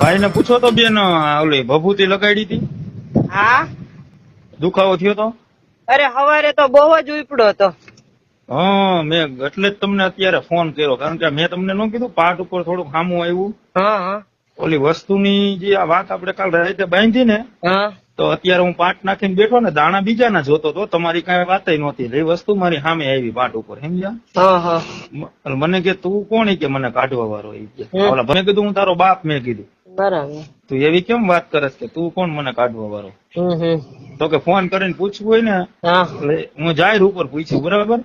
ભાઈ ને પૂછો તો બેન ઓલી ભભૂતિ લગાડી હતી. હા? દુખાવો થયો તો? અરે હવારે તો બહુ જ ઉપડો હતો. હા મેં એટલે જ તમને અત્યારે ફોન કર્યો કારણ કે મેં તમને ન કીધું પાઠ ઉપર થોડુંક ખામું આવ્યું. હા હા. ઓલી વસ્તુની જે આ વાત આપણે કાલ રાતે બાંધી ને હા. તો અત્યારે હું પાટ નાખીને બેઠો ને દાણા બીજાના જોતો તો તમારી કઈ વાત નહોતી. એ વસ્તુ મારી સામે આવી પાટ ઉપર સમજ્યા? મને કે તું કોણ? કે મને કાઢવા વાળો. ઈ કે ઓલા મેં કીધું હું તારો બાપ મેં કીધું. બરાબર. તું એવી કેમ વાત કરસ કે તું કોણ મને કાઢવા વાળો? હમ હમ. તો કે ફોન કરીને પૂછવું હોય ને હું. જાહેર ઉપર પૂછ્યું બરાબર.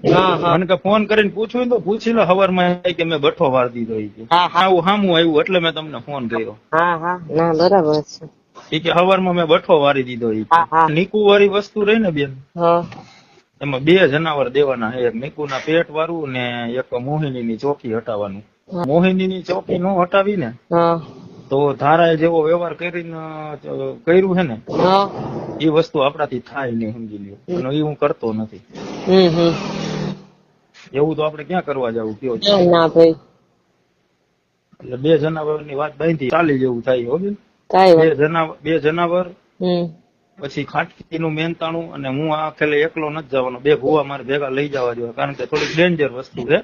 મને કે ફોન કરીને પૂછવું તો પૂછી લો હવારમાં કે મેં બઠો વાર દીધો આવું સામું આવ્યું એટલે મેં તમને ફોન કર્યો. બરાબર છે. કે હવાર હવારમાં મેં બઠો વારી દીધો. નીકુ વાળી વસ્તુ રહી ને બેન? એમાં બે જનાવર દેવાના એક નીકુ ના પેટ વાળું ને એક મોહિની ની ચોકી હટાવવાનું. મોહિની ની ચોકી નો હટાવી ને તો ધારા જેવો વ્યવહાર કરીને કર્યું છે ને એ વસ્તુ આપણાથી થાય નહીં સમજી લ્યો. અને એ હું કરતો નથી. એવું તો આપણે ક્યાં કરવા જવું કયો ના ના ભાઈ. એટલે બે જનાવરની વાત બાંધી ચાલી જેવું થાય હો બે જનાવર બે જનાવર પછી ખાટકી નું મેનતાણું અને હું આ ખેલે એકલો નથી જવાનો. બે ભૂવા મારે ભેગા લઈ જવા જોઈએ કારણ કે થોડીક ડેન્જર વસ્તુ છે.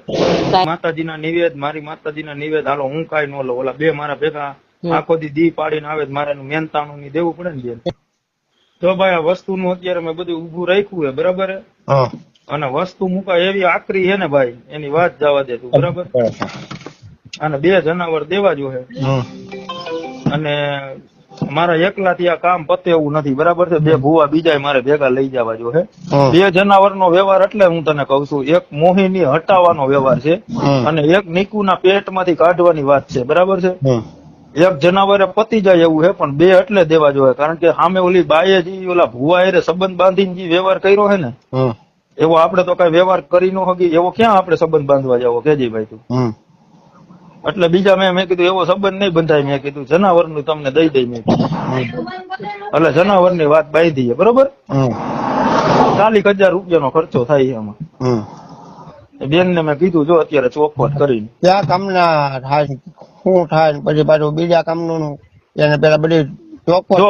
માતાજીના નિવેદ મારી માતાજીના નિવેદ હાલો હું કાંઈ ન લઉં. ઓલા બે મારા ભેગા. આખો દી દી પાડીને આવે મારે એનું મહેનતાણું ની દેવું પડે ને બેન. તો ભાઈ આ વસ્તુનું અત્યારે મેં બધું ઉભું રાખ્યું છે બરાબર અને વસ્તુ મુકાય એવી આકરી છે ને ભાઈ એની વાત જવા દે તું બરાબર? અને બે જનાવર દેવા જો હે. અને મારા એકલાથી આ કામ પતે એવું નથી બરાબર છે? બે ભૂવા બીજા મારે ભેગા લઈ જવા જો હે. બે જનાવરનો વ્યવહાર એટલે હું તને કઉ છું એક મોહિની હટાવવાનો વ્યવહાર છે અને એક નીકુના પેટમાંથી કાઢવાની વાત છે બરાબર છે. એક જનાવરે પતી જાય એવું છે પણ બે એટલે દેવા જોઈએ કારણ કે સામે ઓલી બાયે જે ઓલા ભુવા એરે સંબંધ બાંધીને જે વ્યવહાર કર્યો હે ને એવો આપણે તો કઈ વ્યવહાર કરી ન હગી એવો ક્યાં આપણે સંબંધ બાંધવા જાવો? કેજી ભાઈ તું? એટલે બીજા મેં મેં કીધું એવો સંબંધ નહીં બંધાય. મેં કીધું જનાવરનું તમને દઈ દઈ મેં. એટલે એટલે જનાવરની વાત બાંધી છે બરોબર. ચાલીસ હજાર રૂપિયાનો ખર્ચો થાય એમાં. બેન ને મેં કીધું જો અત્યારે ચોખવટ કરીને. ક્યાં કામના શું થાય ને પછી પાછું બીજા કામનું એને પેલા બધી જો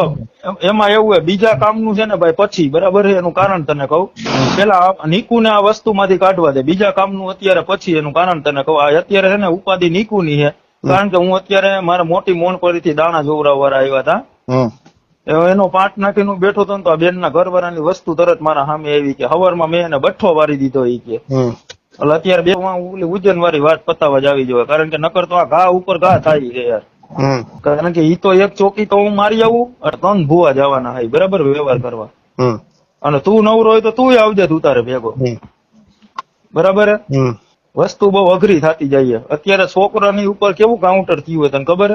એમાં એવું છે બીજા કામનું છે ને ભાઈ પછી બરાબર છે? એનું કારણ તને કહું. પેલા નીકુને આ વસ્તુ માંથી કાઢવા દે. બીજા કામનું અત્યારે પછી એનું કારણ તને કહું. આ અત્યારે છે ને ઉપાધિ નીકુની છે. કારણ કે હું અત્યારે મારા મોટી મોન પરથી દાણા જોવરાવવાળા આવ્યા હતા. એનો પાટ નાખીને હું બેઠો હતો ને તો આ બેનના ઘરવાળાની વસ્તુ તરત મારા સામે આવી કે હવારમાં મેં એને બઠ્ઠો વારી દીધો એ કે. એટલે અત્યારે બે ઓલી ઉજ્જૈન વાળી વાત પતાવા જ આવી જોઈએ કારણ કે નકર તો આ ઘા ઉપર ઘા થાય છે યાર. કારણ કે ઈ તો એક ચોકી તો હું મારી આવું અને ત્રણ ભૂવા જવાના હોય બરાબર વ્યવહાર કરવા. અને તું નવરો હોય તો તું આવજે તું તારે ભેગો. બરાબર હે? વસ્તુ બહુ અઘરી થતી જાય. અત્યારે છોકરાની ઉપર કેવું કાઉન્ટર થયું હોય તને ખબર.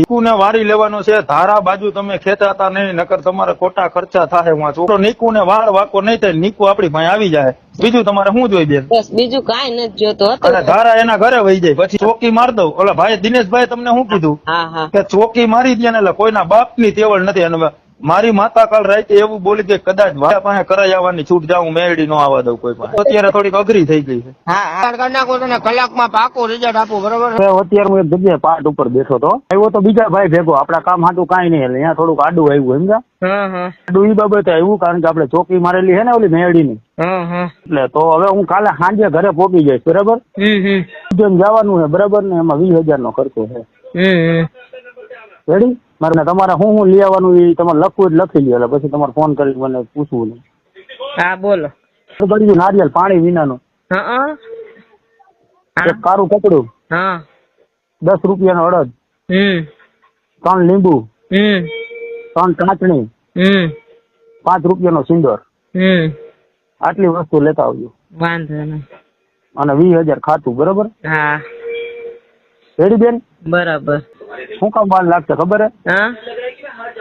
ઈકુને વારી લેવાનો છે ધારા બાજુ તમે ખેંચાતા નહીં નકર તમારે ખોટા ખર્ચા થાય હું છોકરો નીકુને વાળ વાકો નહીં થાય નીકુ આપડી ભાઈ આવી જાય. બીજું તમારે શું જોઈ બેન? બસ બીજું કાંઈ નથી જોતો અને ધારા એના ઘરે વહી જાય. પછી ચોકી માર દઉં. ઓલા ભાઈ દિનેશભાઈ તમને શું કીધું? હા હા. કે ચોકી મારી દે ને એટલે કોઈના બાપની તેવડ નથી. અને મારી માતા કાલ રાતે એવું બોલી કે કદાચ મારા પાસે કરાઈ આવવાની છૂટ જાઉં મેળડી નો આવવા દઉં કોઈ પાસે. અત્યારે થોડીક અઘરી થઈ ગઈ છે. હા હા કરી નાખો તને કલાકમાં પાકું રિઝલ્ટ આપું બરોબર? અત્યારે હું એક જગ્યાએ પાટ ઉપર બેઠો તો આવ્યો તો બીજા ભાઈ ભેગો. આપડા કામ હાટું કાંઈ નહીં એટલે અહીંયા થોડુંક આડું આવ્યું સમજા હા હા. આડું ઈ બાબતે આવ્યું કારણ કે આપણે ચોકી મારેલી છે ને ઓલી મેળડીની હા હા. એટલે તો હવે હું કાલે સાંજે ઘરે પહોંચી જઈશ બરાબર? હમ જવાનું છે બરાબર ને? એમાં વીસ હજાર નો ખર્ચો છે. રેડી મારે તમારે શું શું લઈ આવવાનું એ તમારે લખવું જ લખી લ્યો એટલે પછી તમારે ફોન કરી મને પૂછવું હા બોલો. ગળ્યું નારિયેલ પાણી વિનાનું એક કારું કપડું હા. દસ રૂપિયાનો અડદ હમ. ત્રણ લીંબુ હમ. ત્રણ હમ. પાંચ રૂપિયાનો સિંદોર હમ. આટલી વસ્તુ લેતા આવજો. વાંધો નહીં. અને વીસ હજાર ખાતું બરોબર? હા. રેડી બેન? બરાબર. શું કામ વાર લાગશે ખબર હે?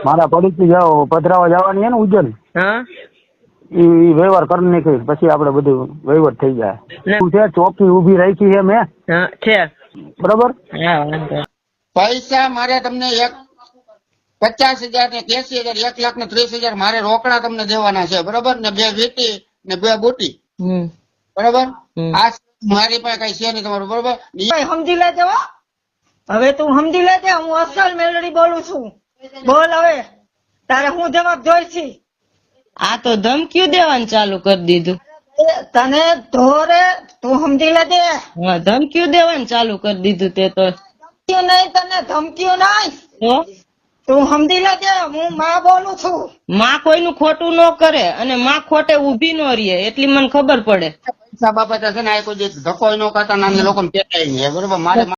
મારા પડીકી જાઓ પધરાવા જવાની હે ને ઉજ્જૈન હા? ઈ વ્યવહાર કરી નાખી પછી આપડે બધું વહીવટ થઈ જાય. ના. શું છે? ચોકી ઊભી રાખી છે મેં. છે. બરોબર? પૈસા મારે તમને એક પચાસ હજાર ને એસી હજાર એક લાખ ને ત્રીસ હજાર મારે રોકડા તમને દેવાના છે. બરોબર? ને બે વીટી ને બે બુટી. બરોબર? આ મારી પાસે કઈ છે નહીં તમારું બરોબર? સમજી લેજો. હવે તું સમજી લેજે હું અસલ મેલડી બોલું છું. બોલ હવે. તારે હું જવાબ જોઈছি આ તો ધમકીઓ દેવાનું ચાલુ કરી દીધું. તને ધોરે તું સમજી લેજે હા ધમકીઓ દેવાનું ચાલુ કરી દીધું તે તો. નહીં તને ધમકીઓ નહીં. તો? સમજી લેજે હું માં બોલું છું. માં કોઈનું ખોટું ન કરે અને માં ખોટે ઊભી ન રહે એટલી મને ખબર પડે. બાબત હશે છે ને આ કોઈ દિવસ ધક્કો ન કરતા નાના નહીં બરોબર? મારે